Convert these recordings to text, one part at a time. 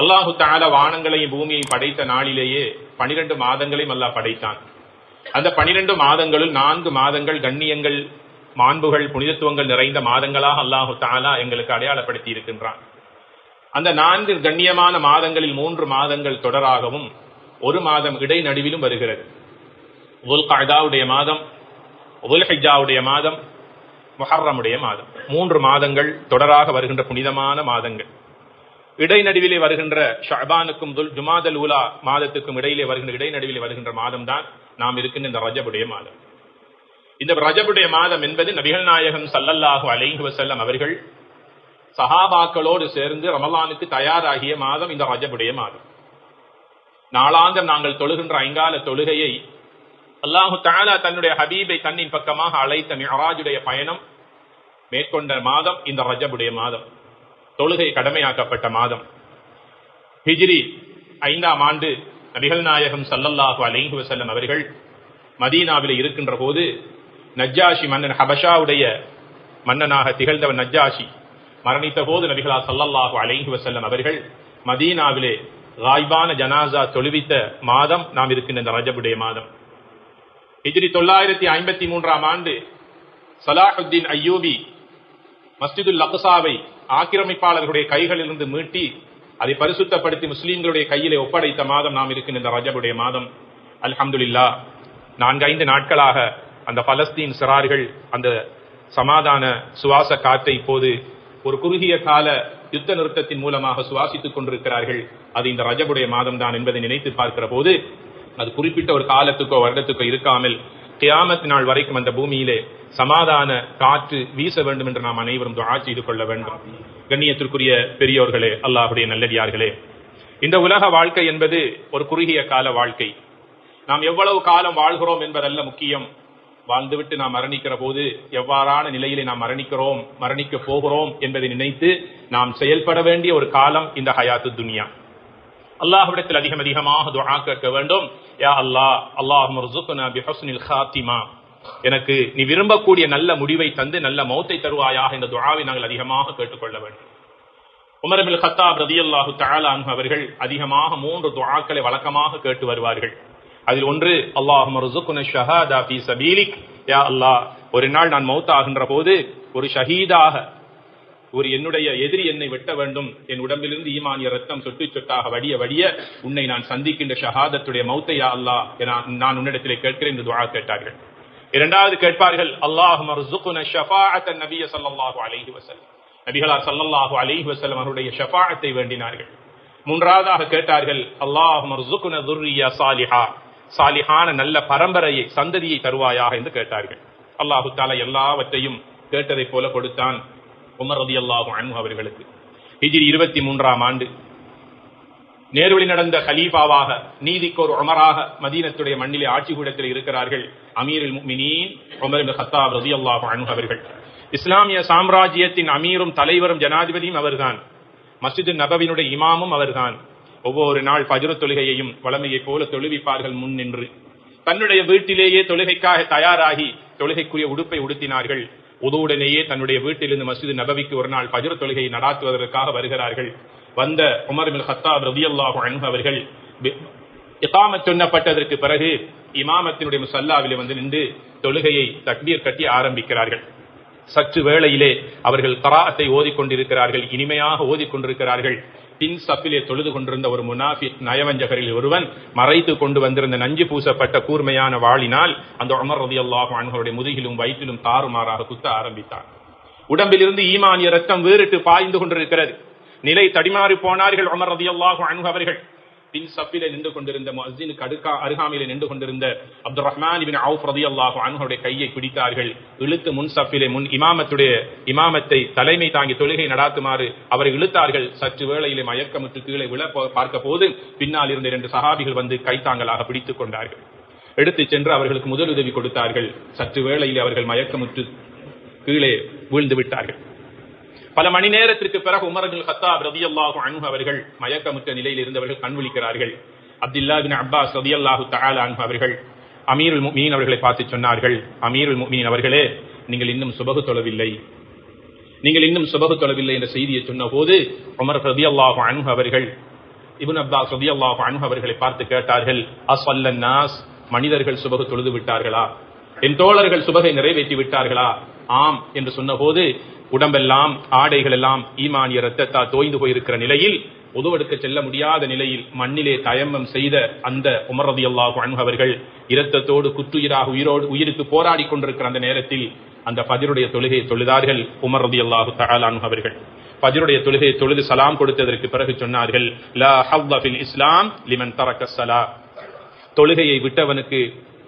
அல்லாஹு தால வானங்களையும் பூமியை படைத்த நாளிலேயே பனிரெண்டு மாதங்களையும் அல்லாஹ் படைத்தான். அந்த பனிரெண்டு மாதங்களுள் நான்கு மாதங்கள் கண்ணியங்கள் மாண்புகள் புனிதத்துவங்கள் நிறைந்த மாதங்களாக அல்லாஹு தாலா எங்களுக்கு அடையாளப்படுத்தி இருக்கின்றான். அந்த நான்கு கண்ணியமான மாதங்களில் மூன்று மாதங்கள் தொடராகவும் ஒரு மாதம் இடைநடுவிலும் வருகிறது. உல்காதாவுடைய மாதம் உல் ஹிஜாவுடைய மாதம் முஹர்ரமுடைய மாதம். மூன்று மாதங்கள் தொடராக வருகின்ற புனிதமான மாதங்கள். இடைநடுவிலே வருகின்ற ஷபானுக்கும் துல் ஜுமாதல் உலா மாதத்துக்கும் இடையிலே வருகின்ற இடைநடுவிலே வருகின்ற மாதம் தான் நாம் இருக்கின்ற இந்த ரஜபுடைய மாதம். இந்த ரஜபுடைய மாதம் என்பது நபிகள் நாயகம் சல்லல்லாஹு அலைஹி வசல்லம் அவர்கள் சஹாபாக்களோடு சேர்ந்து ரமலானுக்கு தயாராகிய மாதம் இந்த ரஜபுடைய மாதம். நாளாந்தம் நாங்கள் தொழுகின்ற ஐங்கால தொழுகையை அல்லாஹு தாலா தன்னுடைய ஹபீபை தன்னின் பக்கமாக அழைத்த மிஹராஜுடைய பயணம் மேற்கொண்ட மாதம் இந்த ரஜபுடைய மாதம். தொழுகை கடமையாக்கப்பட்ட மாதம். ஹிஜ்ரி ஐந்தாம் ஆண்டு நபிகள் நாயகம் சல்லல்லாஹு அலைஹி வசல்லம் அவர்கள் மதீனாவில் இருக்கின்ற போது நஜ்ஜாஷி மன்னன் ஹபஷாவுடைய மன்னனாக திகழ்ந்தவன் நஜ்ஜாஷி மரணித்த போது நபிகளா சல்லல்லாஹு அலைஹி வசல்லம் அவர்கள் மதீனாவிலே ராய்பான ஜனாசா தொழுவித்த மாதம் நாம் இருக்கின்ற இந்த ரஜபுடைய மாதம். ஹிஜ்ரி தொள்ளாயிரத்தி ஐம்பத்தி மூன்றாம் ஆண்டு சலாஹுத்தீன் ஐயூபி மஸ்ஜிதுல் அக்சாவை ஆக்கிரமிப்பாளர்களுடைய கைகளிலிருந்து மீட்டி அதை பரிசுத்தப்படுத்தி முஸ்லீம்களுடைய கையிலே ஒப்படைத்த மாதம் நாம் இருக்கின்ற இந்த ரஜபுடைய மாதம். அல்ஹம்துல்லா நான்கு ஐந்து நாட்களாக அந்த பலஸ்தீன் சிறார்கள் அந்த சமாதான சுவாச காற்றை இப்போது ஒரு குறுகிய கால யுத்த நிறுத்தத்தின் மூலமாக சுவாசித்துக் கொண்டிருக்கிறார்கள். அது இந்த ரஜபுடைய மாதம் தான் என்பதை நினைத்து பார்க்கிற போது அது குறிப்பிட்ட ஒரு காலத்துக்கோ வருடத்துக்கோ இருக்காமல் கியாமத் நாள் வரைக்கும் அந்த பூமியிலே சமாதான காற்று வீச வேண்டும் என்று நாம் அனைவரும் துவா செய்து கொள்ள வேண்டும். கண்ணியத்திற்குரிய பெரியோர்களே அல்லாஹுடைய நல்லடியார்களே இந்த உலக வாழ்க்கை என்பது ஒரு குறுகிய கால வாழ்க்கை. நாம் எவ்வளவு காலம் வாழ்கிறோம் என்பதல்ல முக்கியம். வாழ்ந்துவிட்டு நாம் மரணிக்கிற போது எவ்வாறான நிலையிலே நாம் மரணிக்கிறோம் மரணிக்க போகிறோம் என்பதை நினைத்து நாம் செயல்பட வேண்டிய ஒரு காலம் இந்த ஹயாத்து துனியா. அல்லாஹ்விடத்தில் அதிகம் அதிகமாக துஆ கேட்க வேண்டும். யா அல்லாஹ் அல்லாஹ் மர்சுக்னா பிஹஸ்னில் ஹாத்திமா எனக்கு நீ விரும்பக்கூடிய நல்ல முடிவை தந்து நல்ல மௌத்தை தருவாயாக இந்த துஆவை நாங்கள் அதிகமாக கேட்டுக்கொள்ள வேண்டும். உமர் பின் கத்தாப் ரதியல்லாஹு தஆலா அன்ஹு அவர்கள் அதிகமாக மூன்று துஆக்களை வழக்கமாக கேட்டு வருவார்கள். அதில் ஒன்று அல்லாஹ் மர்சுக்னா ஷஹாதா ஃபி சபீலிக். யா அல்லாஹ் ஒரு நாள் நான் மௌத்தாகின்ற போது ஒரு ஷஹீதாக ஒரு என்னுடைய எதிரி என்னை வெட்ட வேண்டும். என் உடம்பிலிருந்து ஈமானிய ரத்தம் சொட்டு சொட்டாக வடிய வடிய உன்னை நான் சந்திக்கின்ற ஷஹாதத்துடைய மௌத்தையா அல்லாஹ் என நான் உன்னிடத்திலே கேட்கிறேன் என்று துவா கேட்டார்கள். இரண்டாவது கேட்பார்கள் அல்லாஹ் நபிய சல்லாஹு அலைஹி வசல்லம் நபிகளார் ஸல்லல்லாஹு அலைஹி வசல்லம் அவருடைய ஷஃபாத்தை வேண்டினார்கள். மூன்றாவதாக கேட்டார்கள் அல்லாஹ் மர்சுக்னா துர்ரியா சாலிஹா. சாலிஹான நல்ல பரம்பரையை சந்ததியை தருவாயாக என்று கேட்டார்கள். அல்லாஹு தாலா எல்லாவற்றையும் கேட்டதைப் போல கொடுத்தான். உமர் ரதி அல்லாஹு அவர்களுக்கு. ஹிஜிரி இருபத்தி மூன்றாம் ஆண்டு. நேருவழி நடந்த கலீஃபாவாக நீதிக்கு ஒரு உமராக மதீனத்துடைய மண்ணிலே ஆட்சி கூடத்தில் இருக்கிறார்கள் அமீருல் முஃமினீன் உமர் ஹத்தாப் ரதி ரலியல்லாஹு அன்பு அவர்கள். இஸ்லாமிய சாம்ராஜ்யத்தின் அமீரும் தலைவரும் ஜனாதிபதியும் அவர்தான். மஸ்ஜிது நபவினுடைய இமாமும் அவர்தான். ஒவ்வொரு நாள் பஜ்ர தொழுகையையும் வளமையைப் போல தொழுவிப்பார்கள் முன் நின்று. தன்னுடைய வீட்டிலேயே தொழுகைக்காக தயாராகி தொழுகைக்குரிய உடுப்பை உடுத்தினார்கள். உதவுடனேயே தன்னுடைய வீட்டிலிருந்து மசித் நபவிக்கு ஒரு நாள் பஜர் தொழுகையை நடாத்துவதற்காக வருகிறார்கள். வந்த உமர் பின் ஹத்தாப் ரவி அல்லாஹு அவர்கள் இகாமத் சொன்னப்பட்டதற்கு பிறகு இமாமத்தினுடைய முசல்லாவிலே வந்து நின்று தொழுகையை தக்பீர் கட்டி ஆரம்பிக்கிறார்கள். சற்று வேளையிலே அவர்கள் கராத்தை ஓதிக்கொண்டிருக்கிறார்கள் இனிமையாக ஓதிக்கொண்டிருக்கிறார்கள். பின் சப்பிலே தொழுது கொண்டிருந்த ஒரு முனாஃபிக் நயவஞ்சகரில் ஒருவன் மறைத்து கொண்டு வந்திருந்த நஞ்சு பூசப்பட்ட கூர்மையான வாளினால் அந்த உமர் ரதி அல்லாஹும் அன்களுடைய முதுகிலும் வயிற்றிலும் தாறுமாறாக குத்த ஆரம்பித்தார் உடம்பிலிருந்து ஈமானிய ரத்தம் வேறிட்டு பாய்ந்து கொண்டிருக்கிறது. நிலை தடிமாறி போனார்கள் உமர் ரதி அல்லாஹும் அன்ஹு அவர்கள். பின் சப்பில நின்று கொண்டிருந்த மஸ்ஜினுக்கு அடுக்கா அருகாமையில நின்று கொண்டிருந்த அப்துல் ரஹ்மான் இபின் அவுஃப் ரலியல்லாஹு அன்ஹுடைய கையை பிடித்தார்கள். இழுத்து முன் சப்பிலே முன் இமாமத்துடைய இமாமத்தை தலைமை தாங்கி தொழுகை நடாத்துமாறு அவரை இழுத்தார்கள். சற்று வேளையிலே மயக்கமுற்று கீழே விழ பார்க்க போது பின்னால் இருந்த இரண்டு சகாபிகள் வந்து கைத்தாங்களாக பிடித்துக் கொண்டார்கள். எடுத்துச் சென்று அவர்களுக்கு முதலுதவி கொடுத்தார்கள். சற்று வேளையிலே அவர்கள் மயக்கமுற்று கீழே வீழ்ந்து விட்டார்கள். பல மணி நேரத்திற்கு பிறகு உமரபின் ஹத்தாப் ரதி அல்லாஹு அன்பு அவர்கள் மயக்கமுற்ற நிலையில் இருந்தவர்கள் கண் விழிக்கிறார்கள். அப்துல்லா பின் அப்பாஸ் ரதியல்லாஹு தஆலா அன்பு அவர்கள் அமீருல் மீன் அவர்களை பார்த்து சொன்னார்கள். அமீருல் மீன் அவர்களே நீங்கள் இன்னும் சுபகு தொழவில்லை. நீங்கள் இன்னும் சுபகு தொழவில்லை என்ற செய்தியை சொன்னபோது உமர் ரதியல்லாஹு அன்பு அவர்கள் இப்னு அப்பாஸ் ரலியல்லாஹு அன்பு அவர்களை பார்த்து கேட்டார்கள் அஸ்வல்லன் நாஸ் மனிதர்கள் சுபகு தொழுது விட்டார்களா? என் தோழர்கள் சுபகை நிறைவேற்றி விட்டார்களா? ஆம் என்று சொன்னபோது உடம்பெல்லாம் ஆடைகள் எல்லாம் ஈமானிய ரத்தத்தால் தோய்ந்து போயிருக்கிற நிலையில் உதவெடுக்க செல்ல முடியாத நிலையில் மண்ணிலே தயம்மம் செய்த அந்த உமரதி அல்லாஹு அவர்கள் இரத்தத்தோடு குற்றுயிராக உயிரோடு உயிருக்கு போராடி கொண்டிருக்கிற அந்த நேரத்தில் அந்த பதிருடைய தொழுகையை தொழுதார்கள் உமரதி அல்லாஹு தஆலா அவர்கள். பதிருடைய தொழுகையை தொழுது சலாம் கொடுத்ததற்கு பிறகு சொன்னார்கள் லா இஸ்லாம் லிமன் தரக்க சலா தொழுகையை விட்டவனுக்கு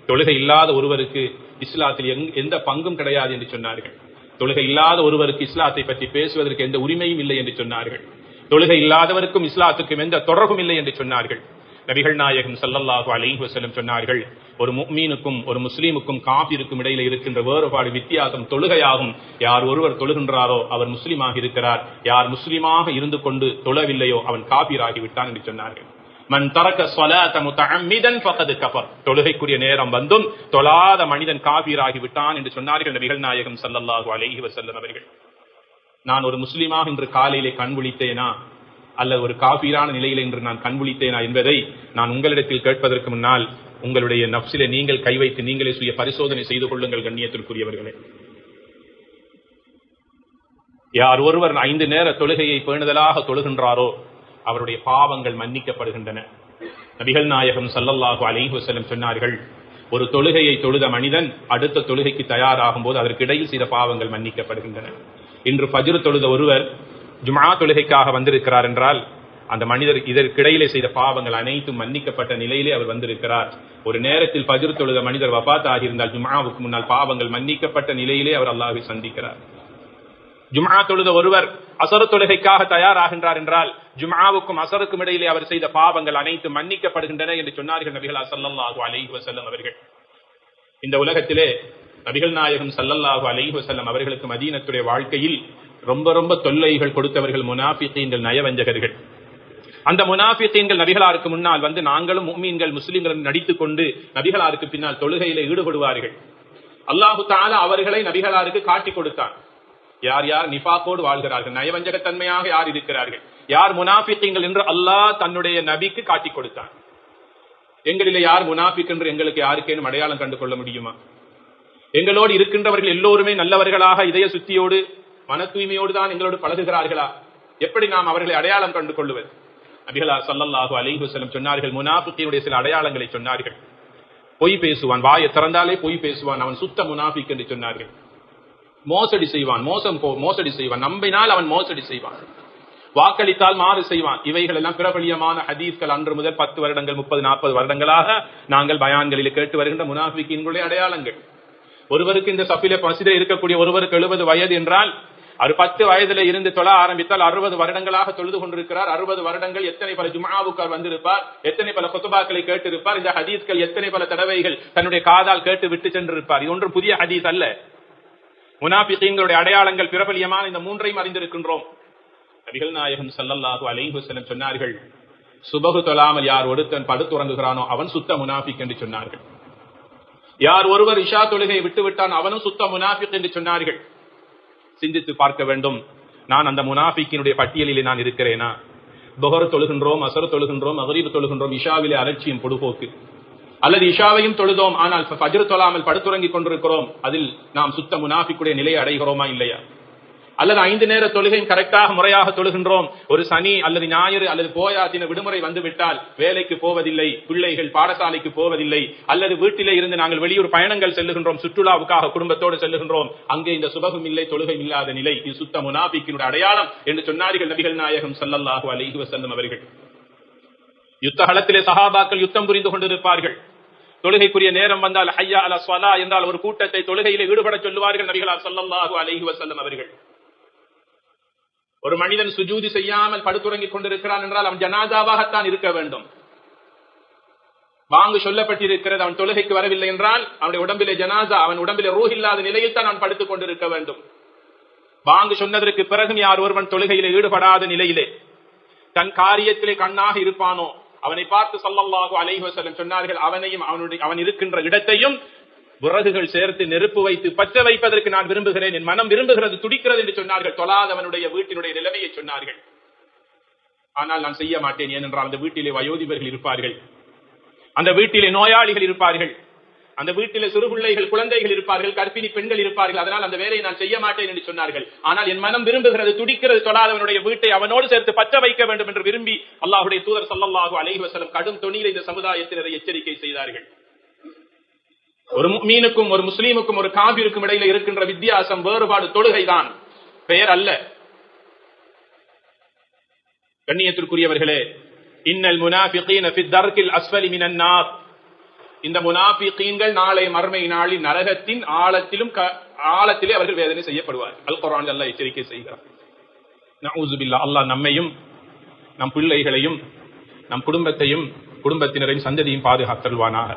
தொழுகை இல்லாத ஒருவருக்கு இஸ்லாத்தில் எங்- எந்த பங்கும் கிடையாது என்று சொன்னார்கள். தொழுகை இல்லாத ஒருவருக்கு இஸ்லாத்தை பற்றி பேசுவதற்கு எந்த உரிமையும் இல்லை என்று சொன்னார்கள். தொழுகை இல்லாதவருக்கும் இஸ்லாத்துக்கும் எந்த தொடர்பும் இல்லை என்று சொன்னார்கள். நபிகள் நாயகம் சல்லல்லாஹு அலிஹ் வசலம் சொன்னார்கள் ஒரு முக்மீனுக்கும் ஒரு முஸ்லீமுக்கும் காபிருக்கும் இடையில இருக்கின்ற வேறுபாடு வித்தியாசம் தொழுகையாகும். யார் ஒருவர் தொழுகின்றாரோ அவர் முஸ்லீமாக இருக்கிறார். யார் முஸ்லீமாக இருந்து கொண்டு தொழவில்லையோ அவன் காபீராகி விட்டான் என்று சொன்னார்கள். மன் தரக்க ஸலாத முத்தஅம்மிதன் ஃபகத் கஃபர். தொழுகைக்குரிய நேரம் வந்தும் தொழாத மனிதன் காபீராகி விட்டான் என்று சொன்னார்கள் நபிகள் நாயகம் சல்லல்லாஹு அலைஹி வஸல்லம் அவர்கள். நான் ஒரு முஸ்லீமாக இன்று காலையிலே கண் விழித்தேனா? அல்லது ஒரு காபீரான நிலையில் இன்று நான் கண் விழித்தேனா என்பதை நான் உங்களிடத்தில் கேட்பதற்கு முன்னால் உங்களுடைய நப்சிலே நீங்கள் கை வைத்து நீங்களே சுய பரிசோதனை செய்து கொள்ளுங்கள் கண்ணியத்திற்குரியவர்களே. யார் ஒருவர் ஐந்து நேர தொழுகையை பேணுதலாக தொழுகின்றாரோ அவருடைய பாவங்கள் மன்னிக்கப்படுகின்றன. நபிகள் நாயகம் சல்லல்லாஹு அலைஹி வஸல்லம் சொன்னார்கள் ஒரு தொழுகையை தொழுத மனிதன் அடுத்த தொழுகைக்கு தயாராகும் போது அதற்கிடையில் செய்த பாவங்கள் மன்னிக்கப்படுகின்றன. இன்று பஜ்ரு தொழுத ஒருவர் ஜுமா தொழுகைக்காக வந்திருக்கிறார் என்றால் அந்த மனிதர் இதற்கிடையிலே செய்த பாவங்கள் அனைத்தும் மன்னிக்கப்பட்ட நிலையிலே அவர் வந்திருக்கிறார். ஒரு நேரத்தில் பஜிர் தொழுத மனிதர் வபாத் ஆகியிருந்தால் ஜுமாவுக்கு முன்னால் பாவங்கள் மன்னிக்கப்பட்ட நிலையிலே அவர் அல்லாஹை சந்திக்கிறார். ஜுமா தொழுத ஒருவர் அசர தொழுகைக்காக தயாராகின்றார் என்றால் ஜுமாவுக்கும் அசருக்கும் இடையிலே அவர் செய்த பாவங்கள் அனைத்து மன்னிக்கப்படுகின்றன என்று சொன்னார்கள் நபிகள் ஸல்லல்லாஹு அலைஹி வசல்லம் அவர்கள். இந்த உலகத்திலே நபிகள் நாயகம் சல்லல்லாஹு அலைஹி வசல்லம் அவர்களுக்கு மதீனத்துடைய வாழ்க்கையில் ரொம்ப ரொம்ப தொல்லைகள் கொடுத்தவர்கள் முனாஃபிகீன்கள் நயவஞ்சகர்கள். அந்த முனாஃபிகீன்கள் நபிகளாருக்கு முன்னால் வந்து நாங்களும் முஃமின்கள் முஸ்லிம்கள் நடித்துக் கொண்டு நபிகளாருக்கு பின்னால் தொழுகையில ஈடுபடுவார்கள். அல்லாஹு தாலா அவர்களை நபிகளாருக்கு காட்டி கொடுத்தான். யார் யார் நிபாக்கோடு வாழ்கிறார்கள்? நயவஞ்சகத்தன்மையாக யார் இருக்கிறார்கள்? யார் முனாஃபிக்கீங்கள் என்று அல்லாஹ் தன்னுடைய நபிக்கு காட்டிக் கொடுத்தான். எங்களிலே யார் முனாஃபிக் என்று எங்களுக்கு யாருக்கேனும் அடையாளம் கண்டு கொள்ள முடியுமா? எங்களோடு இருக்கின்றவர்கள் எல்லோருமே நல்லவர்களாக இதய சுத்தியோடு மன தூய்மையோடு தான் எங்களோடு பழகுகிறார்களா? எப்படி நாம் அவர்களை அடையாளம் கண்டு கொள்ளுவது? நபிகளா சல்லல்லாஹு அலிஹு செல்லம் சொன்னார்கள் முனாஃபிக்கினுடைய சில அடையாளங்களை சொன்னார்கள். பொய் பேசுவான் வாயை திறந்தாலே பொய் பேசுவான் அவன் சுத்த முனாஃபிக் என்று சொன்னார்கள். மோசடி செய்வான். மோசம் போ- மோசடி செய்வான். நம்பினால் அவன் மோசடி செய்வான். வாக்களித்தால் மாறு செய்வான். இவைகள் எல்லாம் பிரபலியமான ஹதீஸ்கள் அன்று முதல் பத்து வருடங்கள் முப்பது நாற்பது வருடங்களாக நாங்கள் பயான்களில் கேட்டு வருகின்ற முனாஃபிக்கின்களுடைய அடையாளங்கள். ஒருவருக்கு இந்த சஃபில மசிதில் இருக்கக்கூடிய ஒருவருக்கு எழுபது வயது என்றால் அவர் பத்து வயதுல இருந்து தொழ ஆரம்பித்தால் அறுபது வருடங்களாக தொழுது கொண்டிருக்கிறார். அறுபது வருடங்கள் எத்தனை பல ஜுமாவுக்கார் வந்திருப்பார்? எத்தனை பல கொத்துபாக்களை கேட்டிருப்பார்? இந்த ஹதீஸ்கள் எத்தனை பல தடவைகள் தன்னுடைய காதால் கேட்டு விட்டு சென்றிருப்பார்? இது ஒன்றும் புதிய ஹதீஸ் அல்ல. முனாபிகீன்களுடைய அடையாளங்கள் பிரபலியமான இந்த மூன்றையும் அறிந்திருக்கின்றோம். நபிகள் நாயகம் ஸல்லல்லாஹு அலைஹு செல்லம் சொன்னார்கள் சுபகு தொழாமல் யார் ஒருத்தன் படுத்துறங்குகிறானோ அவன் சுத்த முனாஃபிக் என்று சொன்னார்கள். யார் ஒருவர் இஷா தொழுகையை விட்டு விட்டான் அவனும் சுத்த முனாஃபிக் என்று சொன்னார்கள். சிந்தித்து பார்க்க வேண்டும். நான் அந்த முனாஃபிக்கினுடைய பட்டியலிலே நான் இருக்கிறேனா? புகர் தொழுகின்றோம் அசர் தொழுகின்றோம் மகரீப் தொழுகின்றோம் இஷாவிலே அலட்சியம் பொடுபோக்கு. அல்லது இஷாவையும் தொழுதோம். ஆனால் ஃபஜ்ர் தொழாமல் படுத்துறங்கிக் கொண்டிருக்கிறோம். அதில் நாம் சுத்த முனாஃபிக்குடைய நிலையை அடைகிறோமா இல்லையா? அல்லது ஐந்து நேர தொழுகையும் கரெக்டாக முறையாக தொழுகின்றோம். ஒரு சனி அல்லது ஞாயிறு அல்லது போயா தின விடுமுறை வந்துவிட்டால் வேலைக்கு போவதில்லை பிள்ளைகள் பாடசாலைக்கு போவதில்லை அல்லது வீட்டிலே இருந்து நாங்கள் வெளியூர் பயணங்கள் செல்லுகின்றோம் சுற்றுலாவுக்காக குடும்பத்தோடு செல்லுகின்றோம். அங்கே இந்த சுபகம் இல்லை தொழுகை இல்லாத நிலை. இது சுத்த முனாபிக்கினுடைய அடையாளம் என்று சொன்னார்கள் நபிகள் நாயகம் சல்லல்லாஹு அலிஹி வசல்லம் அவர்கள். யுத்த களத்திலே சஹாபாக்கள் யுத்தம் புரிந்து கொண்டிருப்பார்கள். தொழுகைக்குரிய நேரம் வந்தால் ஹையா அல ஸ்வலா என்றால் ஒரு கூட்டத்தை தொழுகையில் ஈடுபட சொல்லுவார்கள் நபிகளார் ஸல்லல்லாஹு அலைஹி வசல்லம் அவர்கள். ஒரு மனிதன் சுஜூதி செய்யாமல் படுத்துறங்கிக் கொண்டிருக்கிறான் என்றால் அவன் ஜனாதாவாகத்தான் இருக்க வேண்டும். வாங்கு சொல்லப்பட்டிருக்கிறது அவன் தொழுகைக்கு வரவில்லை என்றால் அவனுடைய உடம்பிலே ஜனாதா அவன் உடம்பிலே ரூஹ் இல்லாத நிலையில் தான் அவன் படுத்துக் கொண்டிருக்க வேண்டும். வாங்கு சொன்னதற்கு பிறகும் யார் ஒருவன் தொழுகையிலே ஈடுபடாத நிலையிலே தன் காரியத்திலே கண்ணாக இருப்பானோ அவனை பார்த்து ஸல்லல்லாஹு அலைஹசலம் சொன்னார்கள் அவனையும் அவனுடைய அவன் இருக்கின்ற இடத்தையும் விறகுகள் சேர்த்து நெருப்பு வைத்து பற்ற வைப்பதற்கு நான் விரும்புகிறேன். என் மனம் விரும்புகிறது துடிக்கிறது என்று சொன்னார்கள். தொழாதவனுடைய வீட்டினுடைய நிலைமையை சொன்னார்கள். ஆனால் நான் செய்ய மாட்டேன் ஏனென்றால் அந்த வீட்டிலே வயோதிபர்கள் இருப்பார்கள். அந்த வீட்டிலே நோயாளிகள் இருப்பார்கள். அந்த வீட்டில சிறு பிள்ளைகள் குழந்தைகள் இருப்பார்கள் கற்பிணி பெண்கள் இருப்பார்கள் அதனால் அந்த வேலையை நான் செய்ய மாட்டேன் என்று சொன்னார்கள். ஆனால் என் மனம் விரும்புகிறது துடிக்கிறது தொழாதவனுடைய வீட்டை அவனோடு சேர்த்து பற்ற வைக்க வேண்டும் என்று விரும்பி அல்லாஹுடைய தூதர் சல்லாஹூ அலைஹி வஸல்லம் கடும் துணியில் இந்த சமுதாயத்தினரை எச்சரிக்கை செய்தார்கள். ஒரு மீனுக்கும் ஒரு முஸ்லீமுக்கும் ஒரு காபிருக்கும் இடையில இருக்கின்ற வித்தியாசம் வேறுபாடு தொழுகைதான். பெயர் அல்ல. கண்ணியத்திற்குரியவர்களே இன்னல் முனாஃபிகீன ஃபி தர்கில் அஸ்ஃபலி மினன் நார். இந்த முனாபிகீன்கள் நாளை மறுமை நாளில் நரகத்தின் ஆழத்திலும் ஆழத்திலே அவர்கள் வேதனை செய்யப்படுவார் அல் குரான் அல்லாஹ் எச்சரிக்கை செய்கிறார். நவுசுபில்லா அல்லாஹ் நம்மையும் நம் பிள்ளைகளையும் நம் குடும்பத்தையும் குடும்பத்தினரையும் சந்ததியும் பாதுகாத்தல்வானாக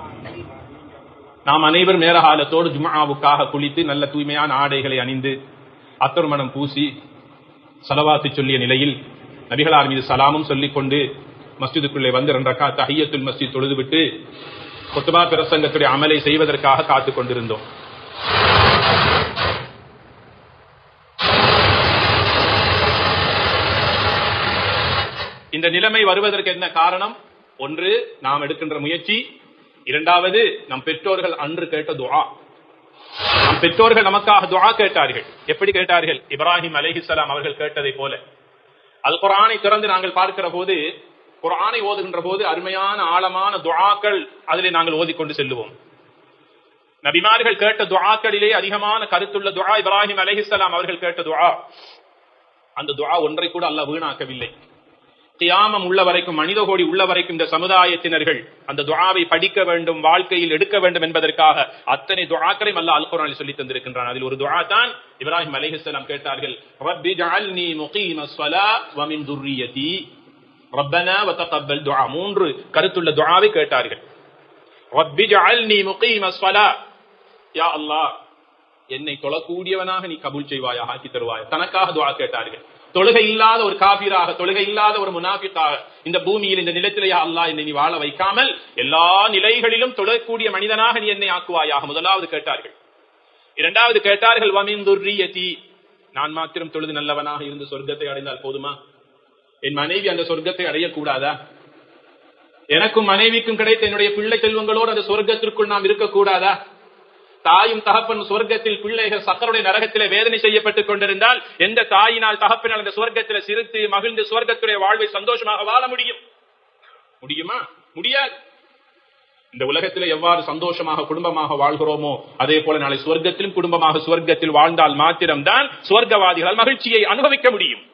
நாம் அனைவரும் நேரகாலத்தோடு ஜுமாவுக்காக குளித்து நல்ல தூய்மையான ஆடைகளை அணிந்து அத்தர்மணம் பூசி சலவாத்து சொல்லிய நிலையில் நபிகளார் மீது சலாமும் சொல்லிக் கொண்டு மஸ்ஜிதுக்குள்ளே வந்து ரெண்டக்கா தஹியத்துல் மஸ்ஜித் தொழுதுவிட்டு கொத்துபா பிரசங்கத்துடைய அமலை செய்வதற்காக காத்துக் கொண்டிருந்தோம். இந்த நிலைமை வருவதற்கு என்ன காரணம்? ஒன்று நாம் எடுக்கின்ற முயற்சி. இரண்டாவது நம் பெற்றோர்கள் அன்று கேட்ட துவா நம் பெற்றோர்கள் நமக்காக துவா கேட்டார்கள். எப்படி கேட்டார்கள்? இப்ராஹிம் அலைஹிஸ்ஸலாம் அவர்கள் கேட்டதை போல. அல் குரானை திறந்து நாங்கள் பார்க்கிற போது குரானை ஓதுகின்ற போது அருமையான ஆழமான துவாக்கள் அதிலே நாங்கள் ஓதிக்கொண்டு செல்லுவோம். நபிமார்கள் கேட்ட துவாக்களிலே அதிகமான கருத்துள்ள துவா இப்ராஹிம் அலைஹிஸ்ஸலாம் அவர்கள் கேட்ட துவா அந்த துவா ஒன்றை கூட அல்ல வீணாக்கவில்லை. தியாமம் உள்ள வரைக்கும் மனித கோடி உள்ள வரைக்கும் இந்த சமுதாயத்தினர்கள் அந்த துவாவை படிக்க வேண்டும் வாழ்க்கையில் எடுக்க வேண்டும் என்பதற்காக அத்தனை துவாக்களையும் அல்ல அல்குரானில் சொல்லி தந்திருக்கின்றான். அதில் ஒரு துவா தான் இப்ராஹிம் அலைஹிஸ்ஸலாம் கேட்டார்கள் ரப்பனா வ துஆ மூன்று கருத்துள்ள துஆவை கேட்டார்கள். ரப்பி ஜஅல்னி முகீம ஸலா யா அல்லாஹ் என்னை தொழக்கூடியவனாக நீ கபூல் செய்வாயா ஆக்கி தருவாய்? தனக்காக துஆ கேட்டார்கள். தொழுகை இல்லாத ஒரு காபிராக தொழுகை இல்லாத ஒரு முனாபிக்காக இந்த பூமியில் இந்த நிலத்திலே யா அல்லாஹ் என்னை நீ வாழ வைக்காமல் எல்லா நிலைகளிலும் தொழக்கூடிய மனிதனாக நீ என்னை ஆக்குவாயாக? முதலாவது கேட்டார்கள். இரண்டாவது கேட்டார்கள் வமின் துர்ரியதி நான் மாத்திரம் தொழுது நல்லவனாக இருந்து சொர்க்கத்தை அடைந்தால் போதுமா? என் மனைவி அந்த சொர்க்கத்தை அடையக்கூடாதா? எனக்கும் மனைவிக்கும் கிடைத்த என்னுடைய பிள்ளை செல்வங்களோடு அந்த சொர்க்கத்திற்குள் நாம் இருக்கக்கூடாதா? தாயும் தகப்பன் சொர்க்கத்தில் பிள்ளைகள் சக்கருடைய நரகத்திலே வேதனை செய்யப்பட்டுக் கொண்டிருந்தால் எந்த தாயினால் தகப்பனால் அந்த சொர்க்கத்திலே சிரித்து மகிழ்ந்து சொர்க்கத்துடைய வாழ்வை சந்தோஷமாக வாழ முடியும்? முடியுமா? முடியாது. இந்த உலகத்தில் எவ்வாறு சந்தோஷமாக குடும்பமாக வாழ்கிறோமோ அதே போல நாளை சொர்க்கத்திலும் குடும்பமாக சொர்க்கத்தில் வாழ்ந்தால் மாத்திரம்தான் சொர்க்கவாதிகளால் மகிழ்ச்சியை அனுபவிக்க முடியும்.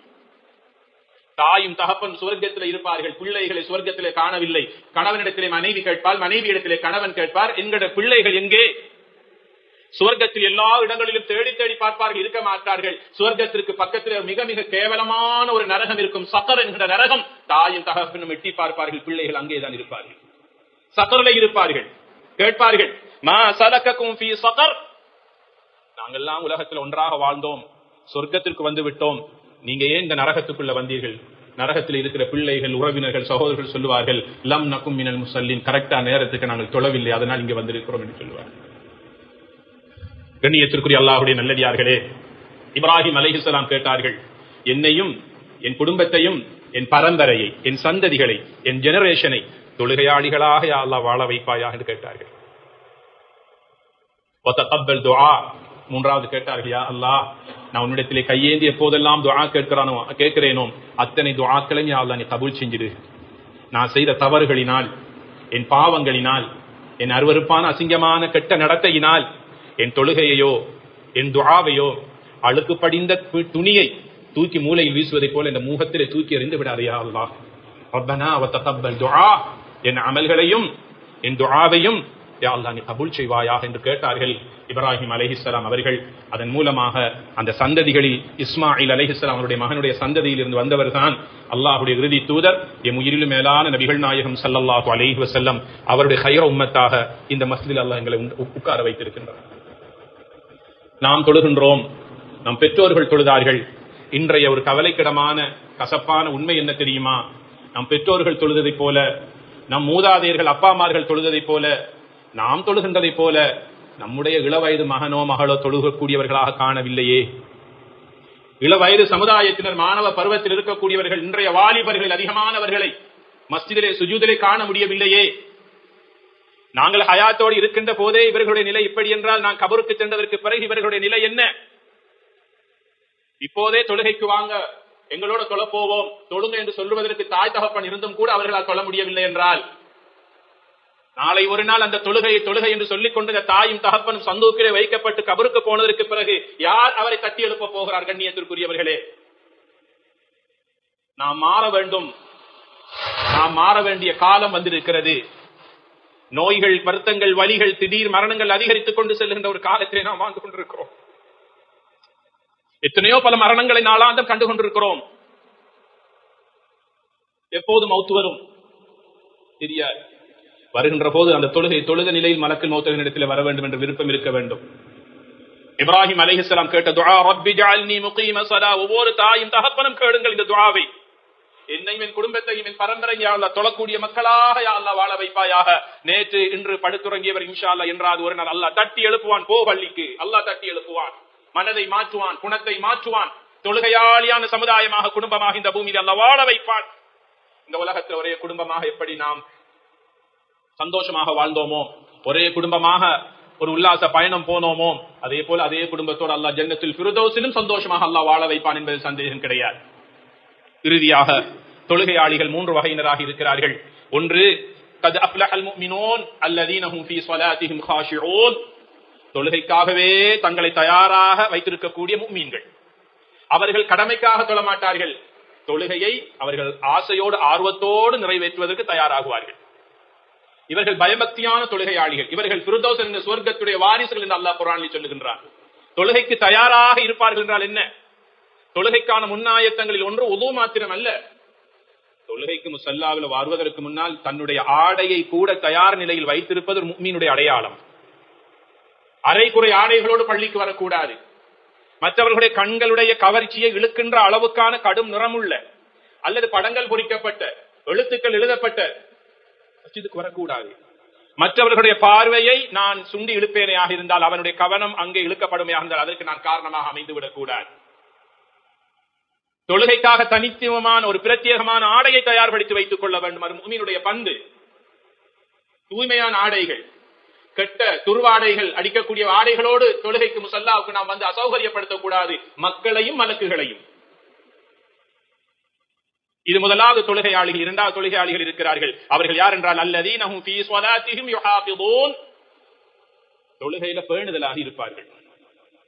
தாயும் தகப்பன் சுவர்க்கத்தில் இருப்பார்கள். பிள்ளைகளை சுவர்க்கத்திலே காணவில்லை. கணவனிடத்திலே மனைவி கேட்பால் மனைவி இடத்திலே கணவன் கேட்பார். என்கிற பிள்ளைகள் எங்கே? சுவர்க்கத்தில் எல்லா இடங்களிலும் தேடி தேடி பார்ப்பார்கள். இருக்க மாட்டார்கள். சுவர்க்கத்திற்கு பக்கத்தில் மிக மிக கேவலமான ஒரு நரகம் இருக்கும். சக்கர் என்கிற நரகம் தாயும் தகப்பனும் எட்டி பார்ப்பார்கள். பிள்ளைகள் அங்கேதான் இருப்பார்கள். சக்கரில் இருப்பார்கள். கேட்பார்கள் மா சலக்கக்கும் ஃபீ சக்கர்? நாங்கெல்லாம் உலகத்தில் ஒன்றாக வாழ்ந்தோம். சொர்க்கத்திற்கு வந்து விட்டோம். நீங்க ஏன் இந்த நரகத்துக்குள்ள வந்தீர்கள்? நரகத்தில் இருக்கிற பிள்ளைகள் உறவினர்கள் சகோதரர்கள் சொல்லுவார்கள் லம் நக்கும் மினல் முசல்லின். கரெக்டா நேரத்துக்கு நாங்கள் தொழவில்லை அதனால் இங்க வந்திருக்கிறோம் என்று சொல்லுவார்கள். கண்ணியத்திற்குரிய அல்லாஹுடைய நல்லடியார்களே இப்ராஹிம் அலைஹிஸ்லாம் கேட்டார்கள் என்னையும் என் குடும்பத்தையும் என் பரம்பரையை என் சந்ததிகளை என் ஜெனரேஷனை தொழுகையாளிகளாக அல்லாஹ் வாழ வைப்பாயா என்று கேட்டார்கள். மூன்றாவது கேட்டார்கள் யா அல்லா நான் உன்னிடத்திலே கையேந்தி எப்போதெல்லாம் துவா கேட்கிறானோ கேட்கிறேனோ அத்தனை துவாக்களையும் யா அல்லாஹ் நீ கபூல் செஞ்சிடு. நான் செய்த தவறுகளினால் என் பாவங்களினால் என் அருவருப்பான அசிங்கமான கெட்ட நடத்தையினால் என் தொழுகையையோ என் துவாவையோ அழுக்கு படிந்த துணியை தூக்கி மூலையில் வீசுவதைப் போல இந்த மூகத்திலே தூக்கி எறிந்து விடாதையா அல்லா ரப்பனா வதகப்பல் துஆ என் அமல்களையும் என் துஆவையும் யா அல்லாஹ் நீ கபுல் செய்வாயாக என்று கேட்டார்கள் இப்ராஹிம் அலஹிஸ்லாம் அவர்கள். அதன் மூலமாக அந்த சந்ததிகளில் இஸ்மாயில் அலஹிஸ்லாம் அவருடைய மகனுடைய சந்ததியில் இருந்து வந்தவர் தான் அல்லாஹ்வுடைய இறுதி தூதர் எம் உயிரிலும் மேலான நபிகள் நாயகம் சல்லல்லாஹு அலஹி வசல்லம் அவருடைய ஹைர உம்மத்தாக இந்த மஸ்தில் அல்லாஹ் எங்களை உட்கார வைத்திருக்கின்றார். நாம் தொழுகின்றோம். நம் பெற்றோர்கள் தொழுதார்கள். இன்றைய ஒரு கவலைக்கிடமான கசப்பான உண்மை என்ன தெரியுமா? நம் பெற்றோர்கள் தொழுததைப் போல நம் மூதாதையர்கள் அப்பா அம்மார்கள் தொழுததைப் போல நாம் தொழுகின்றதைப் போல நம்முடைய இளவயது மகனோ மகளோ தொழுகக்கூடியவர்களாக காணவில்லையே. இளவயது சமுதாயத்தினர் மாணவ பருவத்தில் இருக்கக்கூடியவர்கள் இன்றைய வாலிபர்கள் அதிகமானவர்களை மஸ்ஜிதிலே சுஜூதிலே காண முடியவில்லையே. நாங்கள் ஹயாத்தோடு இருக்கின்ற போதே இவர்களுடைய நிலை இப்படி என்றால் நான் கபருக்கு சென்றதற்கு பிறகு இவர்களுடைய நிலை என்ன? இப்போதே தொழுகைக்கு வாங்க எங்களோட தொழப்போவோம் போவோம். தொழுங்க என்று சொல்லுவதற்கு தாய் தகப்பன் இருந்தும் கூட அவர்களால் தொழ முடியவில்லை என்றால் நாளை ஒரு நாள் அந்த தொழுகையை தொழுகை என்று சொல்லிக் கொண்டு இந்த தாயும் தகப்பனும் சந்தூக்கிலே வைக்கப்பட்டு கபருக்கு போனதற்கு பிறகு யார் அவரை தட்டி எழுப்ப போகிறார் கண்ணியத்திற்குரியவர்களே? நாம் மாற வேண்டும். நாம் மாற வேண்டிய காலம் வந்திருக்கிறது. நோய்கள் வருத்தங்கள் வலிகள் திடீர் மரணங்கள் அதிகரித்துக் கொண்டு செல்கின்ற ஒரு காலத்திலே நாம் வாழ்ந்து கொண்டிருக்கிறோம். எத்தனையோ பல மரணங்களை நாளாந்தம் கண்டு கொண்டிருக்கிறோம். எப்போது மௌத்து வரும்? தெரியாது. வருகின்ற போது அந்த தொழுகை தொழுத நிலையில் மலக்கில் மௌத்தவின் வர வேண்டும் என்ற விருப்பம் இருக்க வேண்டும். இப்ராஹிம் அலைஹிஸ்ஸலாம் கேட்ட துஆ ரப்பி ஜஅல்னி முகீம ஸலா. ஒவ்வொரு தாயும் தகப்பனும் கேளுங்கள் இந்த துஆவை. என்னையும் என் குடும்பத்தையும் என் பரம்பரையை தொழக்கூடிய மக்களாக யா வாழ வைப்பாயாக. நேற்று இன்று படுத்துறங்கியவர் இன்ஷா அல்லா என்றாது ஒரு நாள் அல்லாஹ் தட்டி எழுப்புவான் போ பள்ளிக்கு. அல்லாஹ் தட்டி எழுப்புவான். மனதை மாற்றுவான் குணத்தை மாற்றுவான். தொழுகையாளியான சமுதாயமாக குடும்பமாக இந்த பூமியில் அல்ல வாழ வைப்பான். இந்த உலகத்தில் ஒரே குடும்பமாக எப்படி நாம் சந்தோஷமாக வாழ்ந்தோமோ? ஒரே குடும்பமாக ஒரு உல்லாச பயணம் போனோமோ? அதே போல அதே குடும்பத்தோடு அல்லா ஜன்னத்தில் பிரிதோசிலும் சந்தோஷமாக அல்லா வாழ வைப்பான் என்பது சந்தேகம் கிடையாது. இறுதியாக தொழுகையாளிகள் மூன்று வகையினராக இருக்கிறார்கள். ஒன்று கது அப்லஹல் முஃமினூன் அல்லதீனஹும் ஃபீ ஸலாத்திஹிம் காஷிஊன் தொழுகைக்காகவே தங்களை தயாராக வைத்திருக்கக்கூடிய முக்மீன்கள் அவர்கள் கடமைக்காக தொழ மாட்டார்கள் தொழுகையை அவர்கள் ஆசையோடு ஆர்வத்தோடு நிறைவேற்றுவதற்கு தயாராகுவார்கள். இவர்கள் பயபக்தியான தொழுகையாளிகள். இவர்கள் ஃபிருதௌஸ் என்ற சுவர்க்கத்துடைய வாரிசுகள் என்று அல்லாஹ் குரானில் சொல்லுகின்றார். தொழுகைக்கு தயாராக இருப்பார்கள் என்றால் என்ன? தொழுகைக்கான முன்னாயத்தங்களில் ஒன்று உது மாத்திரம் அல்ல. தொழுகைக்கு முசல்லாவில் வருவதற்கு முன்னால் தன்னுடைய ஆடையை கூட தயார் நிலையில் வைத்திருப்பது ஒரு முக்மீனுடைய அடையாளம். அரைக்குறை ஆடைகளோடு பள்ளிக்கு வரக்கூடாது. மற்றவர்களுடைய கண்களுடைய கவர்ச்சியை இழுக்கின்ற அளவுக்கான கடும் நிறமுள்ள அல்லது படங்கள் பொறிக்கப்பட்ட எழுத்துக்கள் எழுதப்பட்ட மஸ்ஜிதுக்கு வரக்கூடாது. மற்றவர்களுடைய பார்வையை நான் சுண்டி இழுப்பேனையாக இருந்தால் அவனுடைய கவனம் அங்கே இழுக்கப்படுமையாக இருந்தால் அதற்கு நான் காரணமாக அமைந்து விடக்கூடாது தொழுகைக்காக தனித்துவமான ஒரு பிரத்யேகமான ஆடையை தயார்படுத்தி வைத்துக் கொள்ள வேண்டும். அது முகமீனுடைய பண்பு. தூய்மையான ஆடைகள். கெட்ட துருவாடைகள் அடிக்கக்கூடிய ஆடைகளோடு தொழுகைக்கு முசல்லாவுக்கு நாம் வந்து அசௌகரியப்படுத்தக்கூடாது. மக்களையும் மலக்குகளையும். இது முதலாவது தொழுகையாளிகள் இரண்டாவது தொழுகையாளிகள் இருக்கிறார்கள். அவர்கள் யார் என்றால் அல்லதீனஹும் ஃபீ ஸலாத்திஹிம் யுஹாஃபிதூன். தொழுகையில பேணுதலாக இருப்பார்கள்.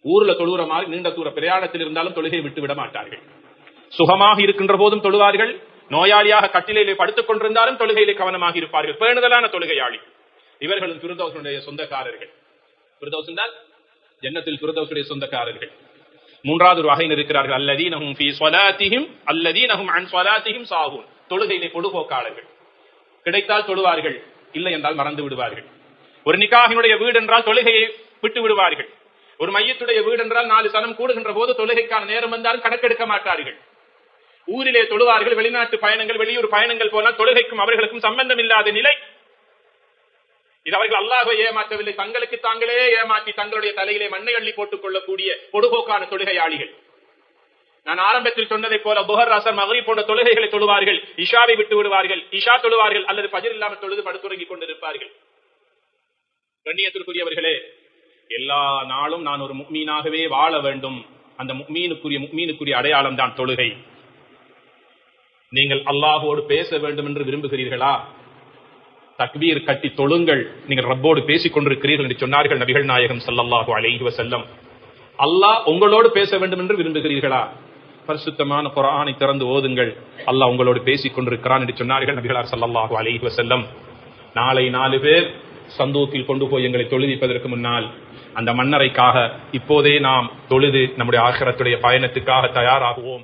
ஊர்ல தொழுகிற மாதிரி நீண்ட தூர பிரயாணத்தில் இருந்தாலும் தொழுகையை விட்டு விட மாட்டார்கள். சுகமாக இருக்கின்ற போதும் தொழுவார்கள். நோயாளியாக கட்டிலே படுத்துக் கொண்டிருந்தாலும் தொழுகையிலே கவனமாக இருப்பார்கள். பேணுதலான தொழுகையாளி. இவர்களும் பிருதோசனுடைய சொந்தக்காரர்கள். பிருதோஸ் என்றால் ஜன்னத்தில் சொந்தக்காரர்கள். மூன்றாவது ஒரு வகையில் இருக்கிறார்கள். அல்லதீனஹும் ஃபீ ஸலாத்திஹிம் அல்லதீனஹும் அன் ஸலாத்திஹிம் சாஹூன் தொழுகையிலே பொடுபோக்காளர்கள். கிடைத்தால் தொழுவார்கள் இல்லை என்றால் மறந்து விடுவார்கள். ஒரு நிக்காகினுடைய வீடு என்றால் தொழுகையை விட்டு விடுவார்கள். ஒரு மையத்துடைய வீடு என்றால் நாலு சனம் கூடுகின்ற போது தொழுகைக்கான நேரம் வந்தாலும் கணக்கெடுக்க மாட்டார்கள். ஊரிலே தொழுவார்கள் வெளிநாட்டு பயணங்கள் வெளியூர் பயணங்கள் போனால் தொழுகைக்கும் அவர்களுக்கும் சம்பந்தம் இல்லாத நிலை. இது அவர்கள் அல்லாஹை ஏமாற்றவில்லை. தங்களுக்கு தாங்களே ஏமாற்றி தங்களுடைய தலையிலே மண்ணை அள்ளி போட்டுக் கொள்ளக்கூடிய பொடுபோக்கான தொழுகையாளிகள். நான் ஆரம்பத்தில் சொன்னதை போல புகர் ரசர் மகரி போன்ற தொழுகைகளை தொழுவார்கள் இஷாவை விட்டு விடுவார்கள் இஷா தொழுவார்கள் அல்லது பஜர் இல்லாமல் தொழுது படுத்துறங்கிக் கொண்டிருப்பார்கள். கண்ணியத்திற்குரியவர்களே எல்லா நாளும் நான் ஒரு முக்மீனாகவே வாழ வேண்டும். அந்த முக்மீனுக்குரிய முக்மீனுக்குரிய அடையாளம் தான் தொழுகை. நீங்கள் அல்லாஹோடு பேச வேண்டும் என்று விரும்புகிறீர்களா? தக்பீர் கட்டி தொழுங்கள். நீங்கள் ரப்போடு பேசிக் கொண்டிருக்கிறீர்கள் என்று சொன்னார்கள் நபிகள் நாயகம் ஸல்லல்லாஹு அலைஹி வசல்லம் அல்லாஹ் உங்களோடு பேச வேண்டும் என்று விரும்புகிறீர்களா? பரிசுத்தமான குரானை திறந்து ஓதுங்கள். அல்லாஹ் உங்களோடு பேசிக் கொண்டிருக்கிறான் என்று சொன்னார்கள் நபிகளார் ஸல்லல்லாஹு அலைஹி வசல்லம் நாளை நாலு பேர் சந்தூக்கில் கொண்டு போய் எங்களை தொழுவிப்பதற்கு முன்னால் அந்த மன்னரைக்காக இப்போதே நாம் தொழுது நம்முடைய ஆகரத்துடைய பயணத்துக்காக தயாராகுவோம்.